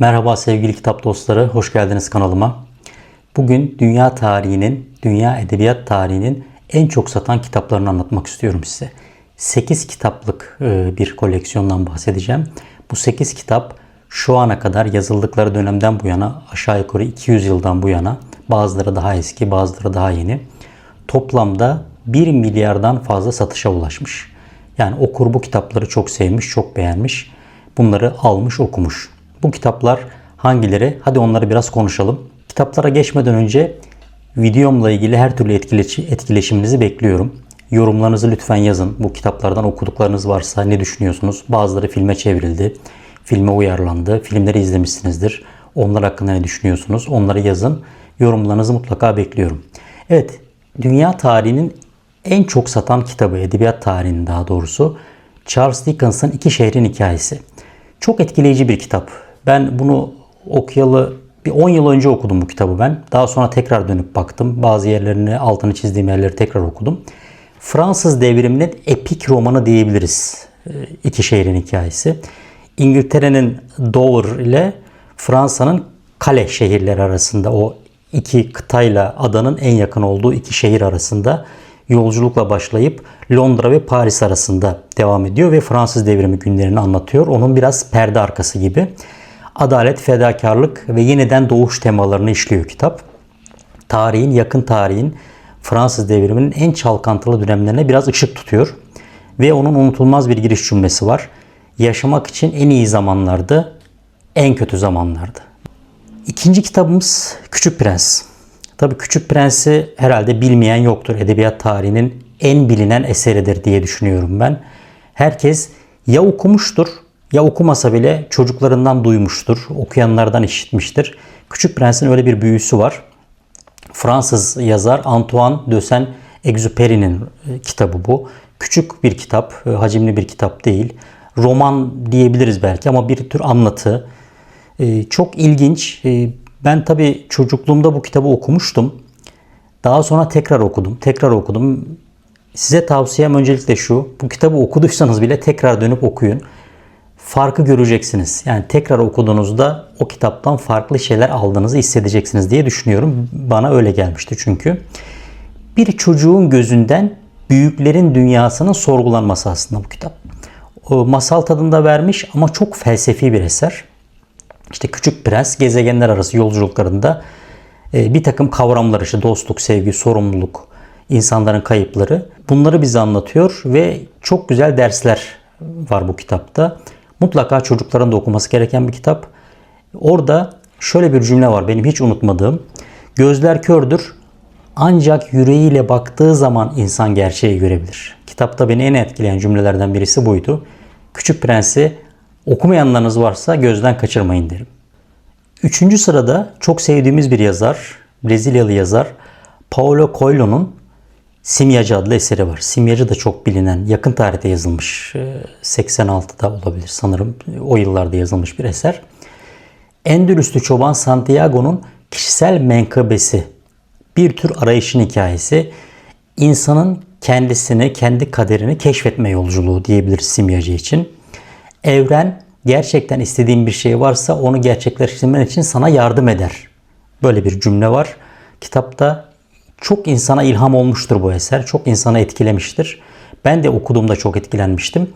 Merhaba sevgili kitap dostları, hoş geldiniz kanalıma. Bugün dünya tarihinin, dünya edebiyat tarihinin en çok satan kitaplarını anlatmak istiyorum size. 8 kitaplık e, bir koleksiyondan bahsedeceğim. Bu 8 kitap şu ana kadar yazıldıkları dönemden bu yana aşağı yukarı 200 yıldan bu yana bazıları daha eski, bazıları daha yeni. Toplamda 1 milyardan fazla satışa ulaşmış. Yani okur bu kitapları çok sevmiş, çok beğenmiş. Bunları almış, okumuş. Bu kitaplar hangileri? Hadi onları biraz konuşalım. Kitaplara geçmeden önce videomla ilgili her türlü etkileşi- etkileşiminizi bekliyorum. Yorumlarınızı lütfen yazın. Bu kitaplardan okuduklarınız varsa ne düşünüyorsunuz? Bazıları filme çevrildi, filme uyarlandı, filmleri izlemişsinizdir. Onlar hakkında ne düşünüyorsunuz? Onları yazın. Yorumlarınızı mutlaka bekliyorum. Evet, dünya tarihinin en çok satan kitabı, edebiyat tarihinin daha doğrusu Charles Dickens'ın İki Şehrin Hikayesi. Çok etkileyici bir kitap. Ben bunu okuyalı bir 10 yıl önce okudum bu kitabı ben. Daha sonra tekrar dönüp baktım. Bazı yerlerini, altını çizdiğim yerleri tekrar okudum. Fransız devriminin epik romanı diyebiliriz. Ee, İki Şehrin Hikayesi. İngiltere'nin Dover ile Fransa'nın Kale şehirleri arasında o iki kıtayla adanın en yakın olduğu iki şehir arasında yolculukla başlayıp Londra ve Paris arasında devam ediyor ve Fransız devrimi günlerini anlatıyor. Onun biraz perde arkası gibi. Adalet, fedakarlık ve yeniden doğuş temalarını işliyor kitap. Tarihin, yakın tarihin Fransız devriminin en çalkantılı dönemlerine biraz ışık tutuyor. Ve onun unutulmaz bir giriş cümlesi var. Yaşamak için en iyi zamanlardı, en kötü zamanlardı. İkinci kitabımız Küçük Prens. Tabii Küçük Prens'i herhalde bilmeyen yoktur. Edebiyat tarihinin en bilinen eseridir diye düşünüyorum ben. Herkes ya okumuştur ya okumasa bile çocuklarından duymuştur, okuyanlardan işitmiştir. Küçük Prens'in öyle bir büyüsü var. Fransız yazar Antoine de Saint-Exupéry'nin e, kitabı bu. Küçük bir kitap, e, hacimli bir kitap değil. Roman diyebiliriz belki ama bir tür anlatı. E, Çok ilginç. Ben tabii çocukluğumda bu kitabı okumuştum. Daha sonra tekrar okudum, tekrar okudum. Size tavsiyem öncelikle şu. Bu kitabı okuduysanız bile tekrar dönüp okuyun. Farkı göreceksiniz. Yani tekrar okuduğunuzda o kitaptan farklı şeyler aldığınızı hissedeceksiniz diye düşünüyorum. Bana öyle gelmişti çünkü. Bir çocuğun gözünden büyüklerin dünyasının sorgulanması aslında bu kitap. O masal tadında vermiş ama çok felsefi bir eser. İşte Küçük Prens gezegenler arası yolculuklarında e, bir takım kavramlar işte dostluk, sevgi, sorumluluk, insanların kayıpları bunları bize anlatıyor ve çok güzel dersler var bu kitapta. Mutlaka çocukların da okuması gereken bir kitap. Orada şöyle bir cümle var benim hiç unutmadığım. Gözler kördür ancak yüreğiyle baktığı zaman insan gerçeği görebilir. Kitapta beni en etkileyen cümlelerden birisi buydu. Küçük Prens'i okumayanlarınız varsa gözden kaçırmayın derim. Üçüncü sırada çok sevdiğimiz bir yazar, Brezilyalı yazar Paulo Coelho'nun Simyacı adlı eseri var. Simyacı da çok bilinen, yakın tarihte yazılmış, e, 86'da olabilir sanırım. O yıllarda yazılmış bir eser. Endülüslü çoban Santiago'nun kişisel menkıbesi, bir tür arayışın hikayesi, insanın kendisini, kendi kaderini keşfetme yolculuğu diyebiliriz simyacı için. Evren gerçekten istediğin bir şey varsa onu gerçekleştirmen için sana yardım eder. Böyle bir cümle var. Kitapta çok insana ilham olmuştur bu eser. Çok insana etkilemiştir. Ben de okuduğumda çok etkilenmiştim.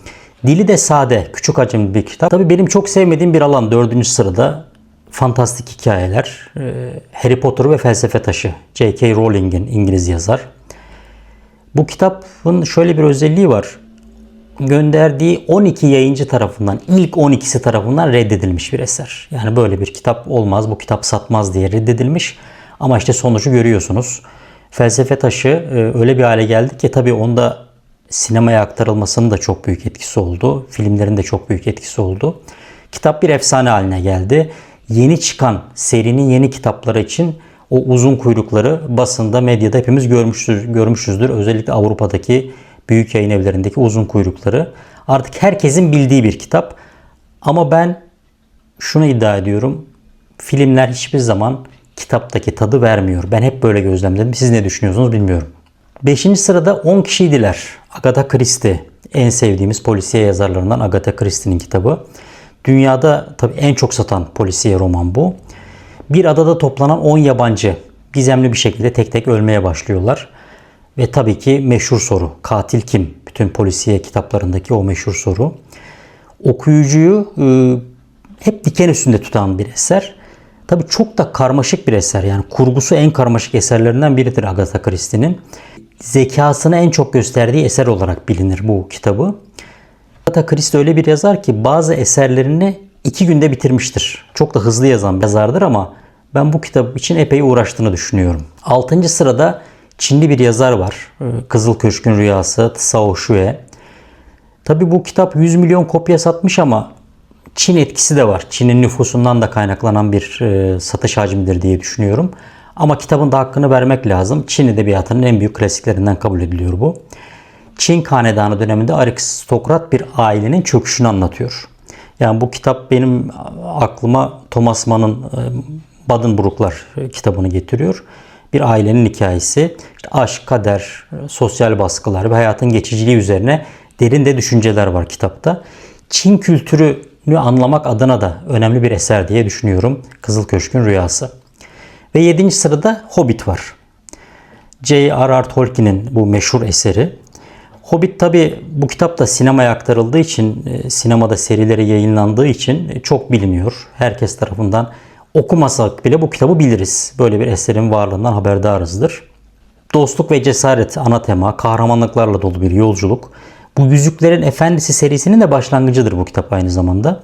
Dili de sade, küçük hacimli bir kitap. Tabii benim çok sevmediğim bir alan dördüncü sırada fantastik hikayeler. Ee, Harry Potter ve Felsefe Taşı. J.K. Rowling'in İngiliz yazar. Bu kitabın şöyle bir özelliği var. Gönderdiği 12 yayıncı tarafından, ilk 12'si tarafından reddedilmiş bir eser. Yani böyle bir kitap olmaz, bu kitap satmaz diye reddedilmiş. Ama işte sonucu görüyorsunuz. Felsefe taşı e, öyle bir hale geldi ki tabii onda sinemaya aktarılmasının da çok büyük etkisi oldu. Filmlerin de çok büyük etkisi oldu. Kitap bir efsane haline geldi. Yeni çıkan serinin yeni kitapları için o uzun kuyrukları basında, medyada hepimiz görmüşüz, görmüşüzdür. Özellikle Avrupa'daki büyük yayın evlerindeki uzun kuyrukları. Artık herkesin bildiği bir kitap. Ama ben şunu iddia ediyorum. Filmler hiçbir zaman kitaptaki tadı vermiyor. Ben hep böyle gözlemledim. Siz ne düşünüyorsunuz bilmiyorum. Beşinci sırada 10 kişiydiler. Agatha Christie. En sevdiğimiz polisiye yazarlarından Agatha Christie'nin kitabı. Dünyada tabii en çok satan polisiye roman bu. Bir adada toplanan 10 yabancı gizemli bir şekilde tek tek ölmeye başlıyorlar. Ve tabii ki meşhur soru. Katil kim? Bütün polisiye kitaplarındaki o meşhur soru. Okuyucuyu e, hep diken üstünde tutan bir eser. Tabii çok da karmaşık bir eser. Yani kurgusu en karmaşık eserlerinden biridir Agatha Christie'nin. Zekasını en çok gösterdiği eser olarak bilinir bu kitabı. Agatha Christie öyle bir yazar ki bazı eserlerini iki günde bitirmiştir. Çok da hızlı yazan bir yazardır ama ben bu kitap için epey uğraştığını düşünüyorum. 6. sırada Çinli bir yazar var. Ee, Kızıl Köşk'ün Rüyası Tsao Shue. Tabi bu kitap 100 milyon kopya satmış ama Çin etkisi de var. Çin'in nüfusundan da kaynaklanan bir e, satış hacmidir diye düşünüyorum. Ama kitabın da hakkını vermek lazım. Çin edebiyatının en büyük klasiklerinden kabul ediliyor bu. Çin Hanedanı döneminde aristokrat bir ailenin çöküşünü anlatıyor. Yani bu kitap benim aklıma Thomas Mann'ın e, Buddenbrooklar kitabını getiriyor. Bir ailenin hikayesi. İşte aşk, kader, sosyal baskılar ve hayatın geçiciliği üzerine derin de düşünceler var kitapta. Çin kültürünü anlamak adına da önemli bir eser diye düşünüyorum. Kızıl Köşk'ün Rüyası. Ve 7. sırada Hobbit var. J.R.R. Tolkien'in bu meşhur eseri. Hobbit tabi bu kitap da sinemaya aktarıldığı için, e, sinemada serileri yayınlandığı için çok biliniyor. Herkes tarafından okumasak bile bu kitabı biliriz. Böyle bir eserin varlığından haberdarızdır. Dostluk ve cesaret ana tema, kahramanlıklarla dolu bir yolculuk. Bu Yüzüklerin Efendisi serisinin de başlangıcıdır bu kitap aynı zamanda.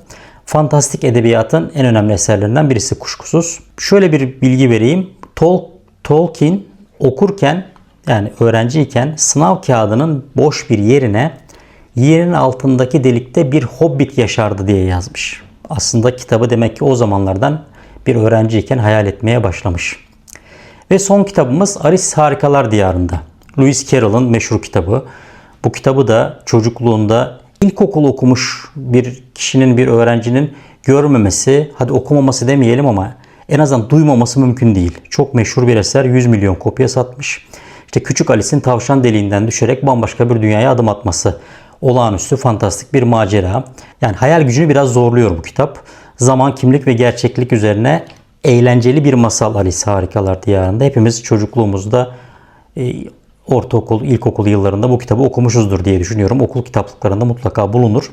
Fantastik edebiyatın en önemli eserlerinden birisi kuşkusuz. Şöyle bir bilgi vereyim. Tol Tolkien okurken yani öğrenciyken sınav kağıdının boş bir yerine yerin altındaki delikte bir hobbit yaşardı diye yazmış. Aslında kitabı demek ki o zamanlardan bir öğrenciyken hayal etmeye başlamış. Ve son kitabımız Alice Harikalar Diyarında. Lewis Carroll'ın meşhur kitabı. Bu kitabı da çocukluğunda ilkokul okumuş bir kişinin, bir öğrencinin görmemesi, hadi okumaması demeyelim ama en azından duymaması mümkün değil. Çok meşhur bir eser 100 milyon kopya satmış. İşte küçük Alice'in tavşan deliğinden düşerek bambaşka bir dünyaya adım atması. Olağanüstü, fantastik bir macera. Yani hayal gücünü biraz zorluyor bu kitap. Zaman, kimlik ve gerçeklik üzerine eğlenceli bir masal Alice Harikalar Diyarında. Hepimiz çocukluğumuzda e, ortaokul, ilkokul yıllarında bu kitabı okumuşuzdur diye düşünüyorum. Okul kitaplıklarında mutlaka bulunur.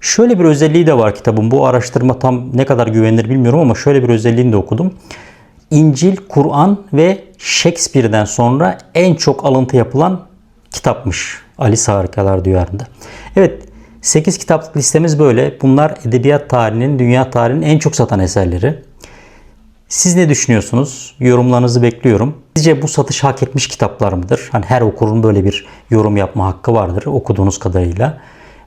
Şöyle bir özelliği de var kitabın. Bu araştırma tam ne kadar güvenilir bilmiyorum ama şöyle bir özelliğini de okudum. İncil, Kur'an ve Shakespeare'den sonra en çok alıntı yapılan kitapmış Alice Harikalar Diyarında. Evet 8 kitaplık listemiz böyle. Bunlar edebiyat tarihinin, dünya tarihinin en çok satan eserleri. Siz ne düşünüyorsunuz? Yorumlarınızı bekliyorum. Sizce bu satış hak etmiş kitaplar mıdır? Hani her okurun böyle bir yorum yapma hakkı vardır okuduğunuz kadarıyla.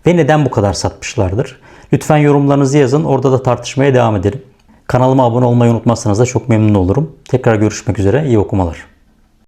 Ve neden bu kadar satmışlardır? Lütfen yorumlarınızı yazın. Orada da tartışmaya devam edelim. Kanalıma abone olmayı unutmazsanız da çok memnun olurum. Tekrar görüşmek üzere. İyi okumalar.